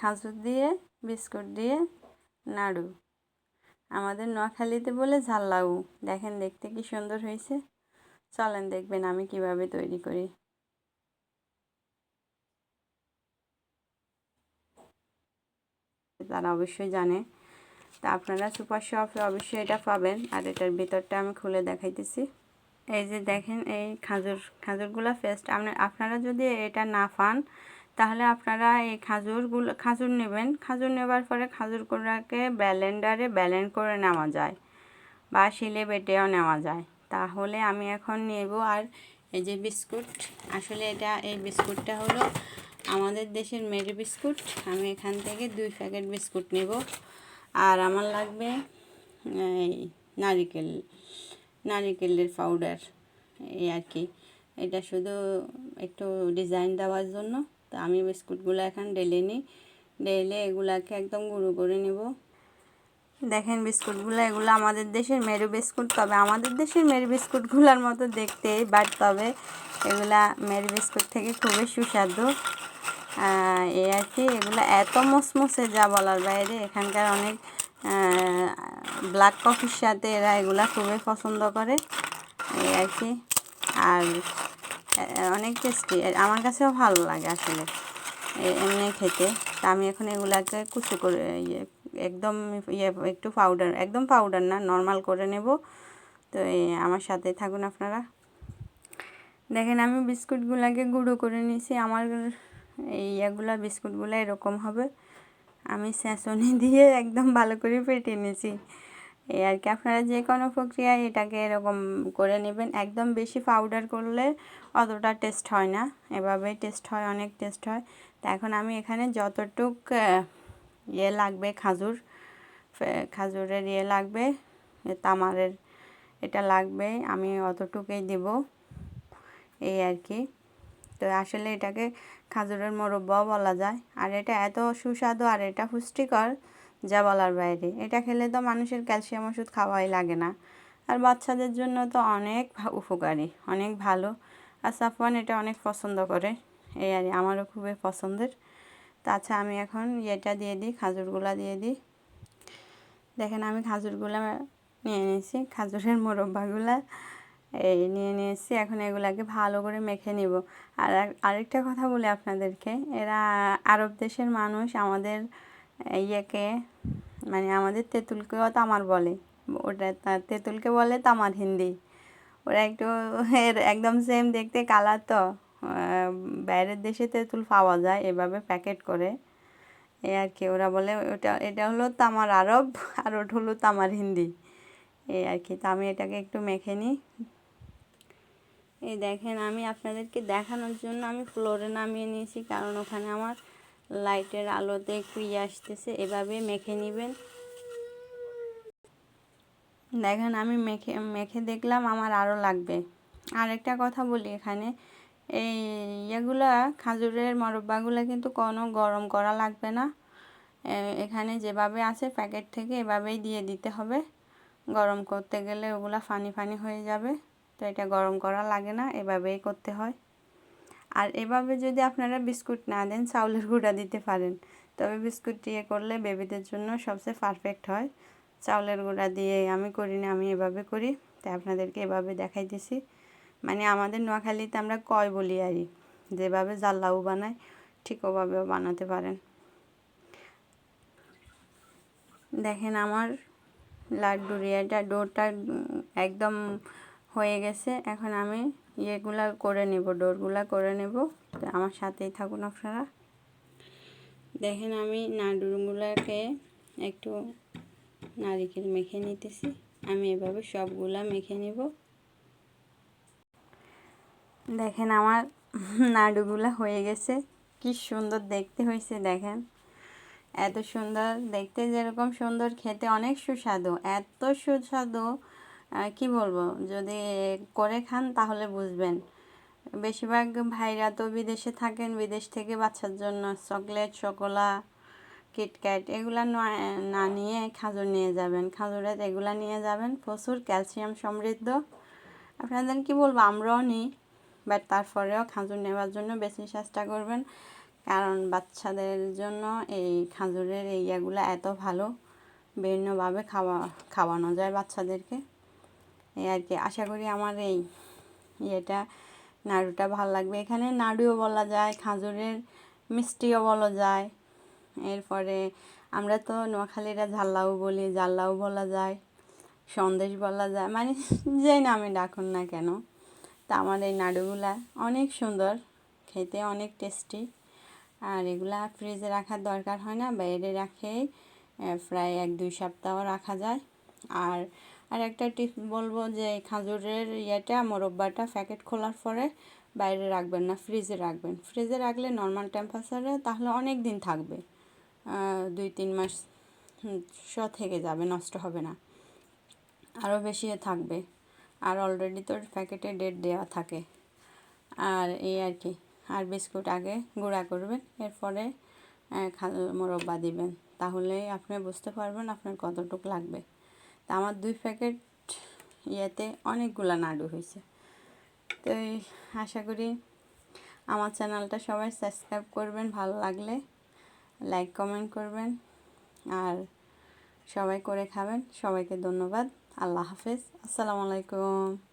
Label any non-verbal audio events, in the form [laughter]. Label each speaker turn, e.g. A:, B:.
A: খাজুর দিয়ে, বিস্কুট দিয়ে, নাড়ু। আমাদের নোয়াখালীতে বলে ঝাল্লাউ। দেখেন দেখতে কি সুন্দর হয়েছে। চলেন দেখবেন আমি কীভাবে তৈরি করি। তারা অবশ্যই জানে। তা আপনারা সুপার শপে অবশ্যই এটা পাবেন। আর এটার ভিতরটা আমি খুলে দেখাইতেছি। এই যে দেখেন এই খাজুর, খাজুরগুলো ফেস্ট আপনি আপনারা যদি এটা না পান তাহলে আপনারা এই খাজুরগুলো, খাজুর নেবেন। খাজুর নেবার পরে খাজুরগুলোকে ব্যালেন্ডারে ব্যালেন্ড করে নেওয়া যায় বা শিলে বেটেও নেওয়া যায়। তাহলে আমি এখন নেব আর এই যে বিস্কুট, আসলে এটা, এই বিস্কুটটা হলো আমাদের দেশের মেরি বিস্কুট। আমি এখান থেকে দুই প্যাকেট বিস্কুট নেব। আর আমার লাগবে এই নারিকেল, নারিকেলের পাউডার, এই আর কি। এটা শুধু একটু ডিজাইন দেওয়ার জন্য। তো আমি বিস্কুটগুলো এখন ডেলে নিই। ডেলে এগুলাকে একদম গুঁড়ো করে নেব। দেখেন বিস্কুটগুলো, এগুলো আমাদের দেশের মেরু বিস্কুট। তবে আমাদের দেশের মেরু বিস্কুটগুলোর মতো দেখতে বাট তবে এগুলা মেরু বিস্কুট থেকে খুবই সুস্বাদু। এই আর কি, এগুলো এত মসমসে যা বলার বাইরে, এখানকার অনেক ব্ল্যাক কফির সাথে এরা এগুলা খুবই পছন্দ করে। এই আর কি, আর অনেক টেস্টি আমার কাছেও ভালো লাগে আসলে। এমনি খেতে। তা আমি এখন এগুলাকে কুচি করে ইয়ে একদম ইয়ে একটু পাউডার একদম পাউডার না নর্মাল করে নেব। তো আমার সাথে থাকুন আপনারা। দেখেন, আমি বিস্কুটগুলোকে গুঁড়ো করে নিয়েছি। আমার ইয়েগুলো বিস্কুটগুলো এরকম হবে। আমি স্যাঁচনি দিয়ে একদম ভালো করে ফেটে নিয়েছি। এই আর কি। আপনারা যে কোনো প্রক্রিয়ায় এটাকে এরকম করে নেবেন। একদম বেশি পাউডার করলে অতটা টেস্ট হয় না। এভাবেই টেস্ট হয়, অনেক টেস্ট হয়। তা এখন আমি এখানে যতটুক ইয়ে লাগবে, খাজুর খাজুরের ইয়ে লাগবে তামারের এটা লাগবে, আমি অতটুকুই দেব। এই আর কি। তো আসলে এটাকে খাজুরের মোরব্বাও বলা যায়। আর এটা এত সুস্বাদু আর এটা পুষ্টিকর যা বলার বাইরে। এটা খেলে তো মানুষের ক্যালসিয়াম ওষুধ খাওয়াই লাগে না। আর বাচ্চাদের জন্য তো অনেক উপকারী, অনেক ভালো। আর সাফওয়ান এটা অনেক পছন্দ করে। এই আর আমারও খুবই পছন্দের। তাছাড়া আমি এখন ইয়েটা দিয়ে দিই, খাজুরগুলা দিয়ে দিই। দেখেন আমি খাজুরগুলা নিয়ে নিয়েছি, খাজুরের মোরব্বাগুলা এই নিয়ে নিয়েছি। এখন এগুলাকে ভালো করে মেখে নিব। আর আরেকটা কথা বলি আপনাদেরকে, এরা আরব দেশের মানুষ আমাদের ইয়েকে মানে আমাদের তেঁতুলকেও তামার বলে। ওটা তেঁতুলকে বলে তামার হিন্দি। ওরা একটু এর একদম সেম দেখতে কালার তো। বাইরের দেশে তেঁতুল পাওয়া যায় এভাবে প্যাকেট করে। এ আর কি, ওরা বলে ওটা, এটা হলো তামার আরব আর ওটা হলো তামার হিন্দি। এই আর কি, তো আমি এটাকে একটু মেখে নিই। এই দেখেন, আমি আপনাদেরকে দেখানোর জন্য আমি ফ্লোরে নামিয়ে নিয়েছি, কারণ ওখানে আমার লাইটের আলোতে একটু আসতেছে, এভাবে মেখে নেবেন। দেখেন, আমি মেখে মেখে দেখলাম, আমার আরও লাগবে। আর একটা কথা বলি এখানে, এই ইয়েগুলা, খাজুরের মরব্বাগুলো কিন্তু কোনো গরম করা লাগবে না। এখানে যেভাবে আছে প্যাকেট থেকে এভাবেই দিয়ে দিতে হবে। গরম করতে গেলে ওগুলা ফানি ফানি হয়ে যাবে, তো এটা গরম করা লাগে না, এভাবেই করতে হয়। আর এভাবে যদি আপনারা বিস্কুট না দেন, চাউলের গুঁড়া দিতে পারেন। তবে বিস্কুট দিয়ে করলে বেবিদের জন্য সবচেয়ে পারফেক্ট হয়। চাউলের গুঁড়া দিয়ে আমি করি না, আমি এভাবে করি। তাই আপনাদেরকে এভাবে দেখাইতেছি। মানে আমাদের নোয়াখালীতে আমরা কয় বলি আরই যেভাবে জাল্লাউ বানাই ঠিক ওভাবেও বানাতে পারেন। দেখেন আমার লাড্ডুর ইয়েটা ডোরটা একদম হয়ে গেছে। এখন আমি ইয়েগুলা করে নেব, ডোরগুলা করে নেব। আমার সাথেই থাকুন আপনারা। দেখেন আমি নাড়ুগুলাকে একটু নারিকেল মেখে নিতেছি। আমি এভাবে সবগুলা মেখে নেব। দেখেন আমার নাড়ুগুলা হয়ে গেছে। কি সুন্দর দেখতে হয়েছে, দেখেন। এত সুন্দর, দেখতে যেরকম সুন্দর, খেতে অনেক সুস্বাদু। এত সুস্বাদু কি বলব? যদি করে খান তাহলে বুঝবেন। বেশিরভাগ ভাইরা তো বিদেশে থাকেন, বিদেশ থেকে বাচ্চার জন্য চকলেট, শকোলা কিটক্যাট এগুলা না নিয়ে খাজুর নিয়ে যাবেন। খাজুরের এগুলা নিয়ে যাবেন। প্রচুর ক্যালসিয়াম সমৃদ্ধ। আপনাদের কি বলব? আমরাও নিই, বাট তারপরেও খাজুর নেওয়ার জন্য বেশি চেষ্টা করবেন। কারণ বাচ্চাদের জন্য এই খাজুরের এই ইয়াগুলো এত ভালো। বিভিন্নভাবে খাওয়া, খাওয়ানো যায় বাচ্চাদেরকে। এই আর কি, আশা করি আমার এই ইয়েটা, নাড়ুটা ভালো লাগবে। এখানে নাড়ুও বলা যায়, খাজুরের মিষ্টিও বলা যায়। এরপরে আমরা তো নোয়াখালীরা ঝাল্লাও বলি জাল্লাও বলা যায়, সন্দেশ বলা যায় মানে [laughs] যে নামে ডাকুন না কেন, তা আমার এই নাড়ুগুলা অনেক সুন্দর, খেতে অনেক টেস্টি আর এগুলা ফ্রিজে রাখার দরকার হয় না, বাইরে রাখেই প্রায় এক দুই সপ্তাহ রাখা যায়। আর আর একটা টিপস বলব যে খাজুরের ইয়েটা, মোরব্বাটা প্যাকেট খোলার পরে বাইরে রাখবেন না, ফ্রিজে রাখবেন। ফ্রিজে রাখলে নর্মাল টেম্পারেচারে তাহলে অনেক দিন থাকবে। দুই, তিন মাস শ থেকে যাবে, নষ্ট হবে না। আরও বেশি থাকবে। আর অলরেডি তোর প্যাকেটে ডেট দেওয়া থাকে। আর এই আর কি, আর বিস্কুট আগে গুঁড়া করবেন, এরপরে মোরব্বা দিবেন। তাহলেই আপনি বুঝতে পারবেন আপনার কতটুকু লাগবে। তা আমার দুই প্যাকেট ইয়েতে অনেকগুলো নাড়ু হয়েছে। তো আশা করি আমার চ্যানেলটা সবাই সাবস্ক্রাইব করবেন, ভালো লাগলে লাইক, কমেন্ট করবেন আর সবাই করে খাবেন। সবাইকে ধন্যবাদ। আল্লাহ হাফেজ। আসসালামু আলাইকুম।